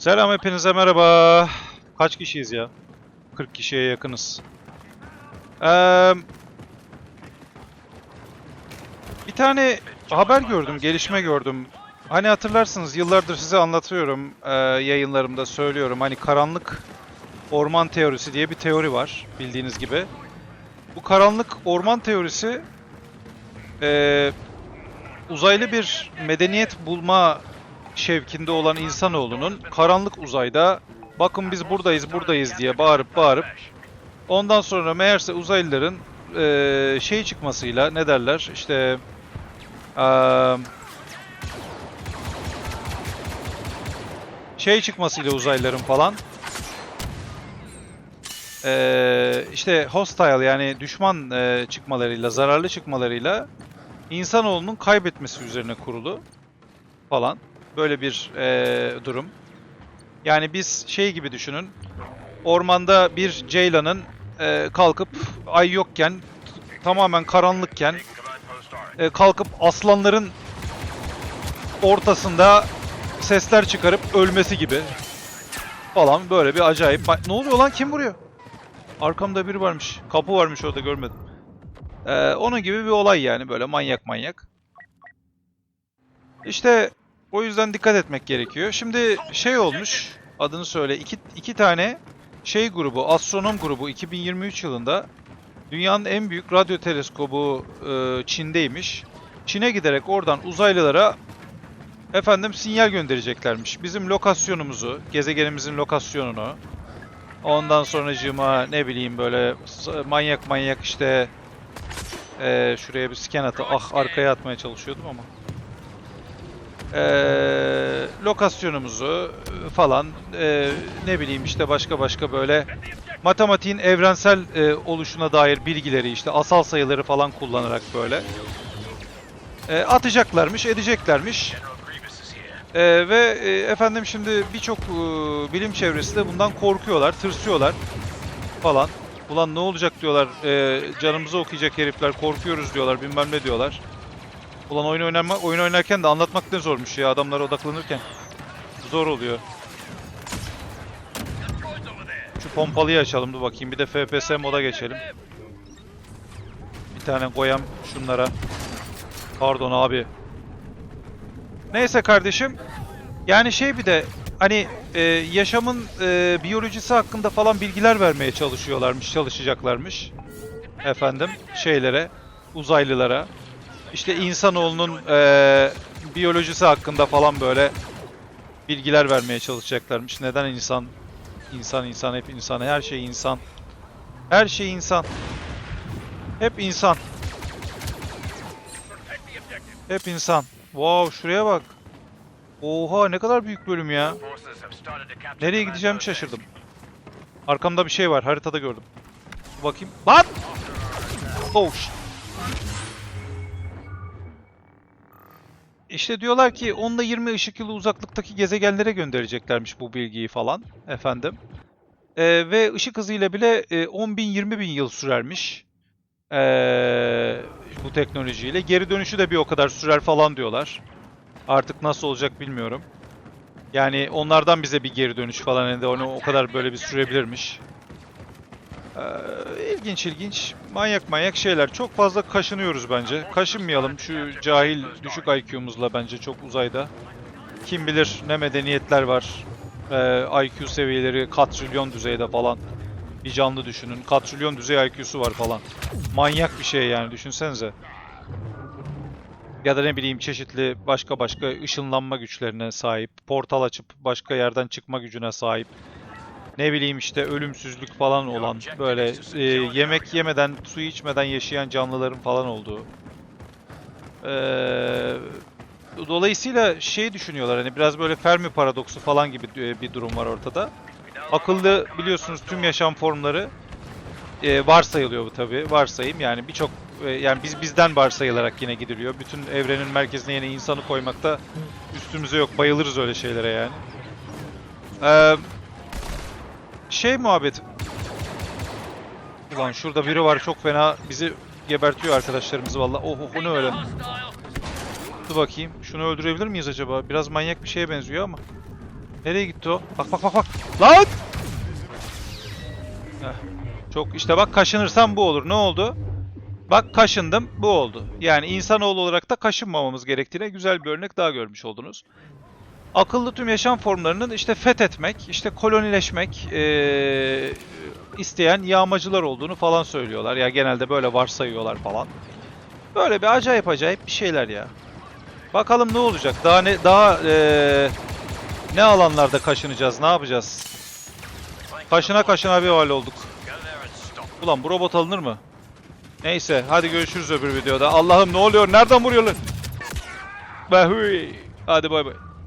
Selam hepinize merhaba. Kaç kişiyiz ya? 40 kişiye yakınız. Eee bir tane haber gördüm, gelişme gördüm. Hani hatırlarsınız yıllardır size anlatıyorum, eee, yayınlarımda söylüyorum. Hani karanlık orman teorisi diye bir teori var bildiğiniz gibi. Bu karanlık orman teorisi eee, uzaylı bir medeniyet bulma şevkinde olan insanoğlunun karanlık uzayda bakın biz buradayız buradayız diye bağırıp bağırıp ondan sonra meğerse uzaylıların eee, şey çıkmasıyla ne derler işte eee, şey çıkmasıyla uzaylıların falan eee, işte hostile yani düşman eee, çıkmalarıyla zararlı çıkmalarıyla insanoğlunun kaybetmesi üzerine kurulu falan. Böyle bir eee, durum. Yani biz şey gibi düşünün. Ormanda bir ceylanın eee, kalkıp ay yokken tamamen karanlıkken eee, kalkıp aslanların ortasında sesler çıkarıp ölmesi gibi falan böyle bir acayip. Ne oluyor lan kim vuruyor? Arkamda biri varmış. Kapı varmış orada görmedim. Eee, onun gibi bir olay yani böyle manyak manyak. İşte o yüzden dikkat etmek gerekiyor. Şimdi şey olmuş, adını söyle, iki, iki tane şey grubu, astronom grubu 2023 yılında dünyanın en büyük radyo teleskobu e, Çin'deymiş. Çin'e giderek oradan uzaylılara efendim sinyal göndereceklermiş. Bizim lokasyonumuzu, gezegenimizin lokasyonunu, ondan sonracığıma ne bileyim böyle manyak manyak işte e, şuraya bir scan atı, ah arkaya atmaya çalışıyordum ama lokasyonumuzu e, falan e, ne bileyim işte başka başka böyle matematiğin evrensel e, oluşuna dair bilgileri işte asal sayıları falan kullanarak böyle e, atacaklarmış, edeceklermiş. E, ve e, efendim şimdi birçok e, bilim çevresi de bundan korkuyorlar, tırsıyorlar falan. Ulan ne olacak diyorlar, e, canımızı okuyacak herifler, korkuyoruz diyorlar, bilmem ne diyorlar. Ulan oyun oynama, oyun oynarken de anlatmak ne zormuş ya adamlara odaklanırken. Zor oluyor. Şu pompalıyı açalım dur bakayım. Bir de FPS moda geçelim. Bir tane koyam şunlara. Pardon abi. Neyse kardeşim. Yani şey bir de hani e, yaşamın e, biyolojisi hakkında falan bilgiler vermeye çalışıyorlarmış, çalışacaklarmış. Efendim şeylere, uzaylılara işte insanoğlunun eee biyolojisi hakkında falan böyle bilgiler vermeye çalışacaklarmış. Neden insan? İnsan, insan, hep insan. Her şey insan. Her şey insan. Hep insan. Hep insan. Wow, şuraya bak. Oha, ne kadar büyük bölüm ya. Nereye gideceğimi şaşırdım. Arkamda bir şey var, haritada gördüm. Bakayım. Lan! Oh shit. İşte diyorlar ki 10 ile 20 ışık yılı uzaklıktaki gezegenlere göndereceklermiş bu bilgiyi falan efendim. Ee, ve ışık hızıyla bile e, 10 bin 20 bin yıl sürermiş ee, bu teknolojiyle. Geri dönüşü de bir o kadar sürer falan diyorlar. Artık nasıl olacak bilmiyorum. Yani onlardan bize bir geri dönüş falan hani de onu o kadar böyle bir sürebilirmiş. Ee, ilginç ilginç, manyak manyak şeyler. Çok fazla kaşınıyoruz bence. Kaşınmayalım şu cahil düşük IQ'muzla bence çok uzayda. Kim bilir ne medeniyetler var. Ee, IQ seviyeleri katrilyon düzeyde falan. Bir canlı düşünün. Katrilyon düzey IQ'su var falan. Manyak bir şey yani düşünsenize. Ya da ne bileyim çeşitli başka başka ışınlanma güçlerine sahip. Portal açıp başka yerden çıkma gücüne sahip ne bileyim işte ölümsüzlük falan olan böyle e, yemek yemeden su içmeden yaşayan canlıların falan olduğu. Ee, dolayısıyla şey düşünüyorlar hani biraz böyle Fermi paradoksu falan gibi e, bir durum var ortada. Akıllı biliyorsunuz tüm yaşam formları e, varsayılıyor bu tabi varsayım yani birçok e, yani biz bizden varsayılarak yine gidiliyor. Bütün evrenin merkezine yine insanı koymakta üstümüze yok bayılırız öyle şeylere yani. Eee şey muhabbet. Ulan şurada biri var çok fena bizi gebertiyor arkadaşlarımızı valla. Oh oh o ne öyle. Dur bakayım. Şunu öldürebilir miyiz acaba? Biraz manyak bir şeye benziyor ama. Nereye gitti o? Bak bak bak bak. Lan! Heh. Çok işte bak kaşınırsam bu olur. Ne oldu? Bak kaşındım bu oldu. Yani insanoğlu olarak da kaşınmamamız gerektiğine güzel bir örnek daha görmüş oldunuz. Akıllı tüm yaşam formlarının işte fethetmek, işte kolonileşmek eee, isteyen yağmacılar olduğunu falan söylüyorlar. Ya genelde böyle varsayıyorlar falan. Böyle bir acayip acayip bir şeyler ya. Bakalım ne olacak? Daha ne daha eee, ne alanlarda kaşınacağız? Ne yapacağız? Kaşına kaşına bir hal olduk. Ulan bu robot alınır mı? Neyse hadi görüşürüz öbür videoda. Allah'ım ne oluyor? Nereden vuruyorlar? Be hüy. Hadi bay bay.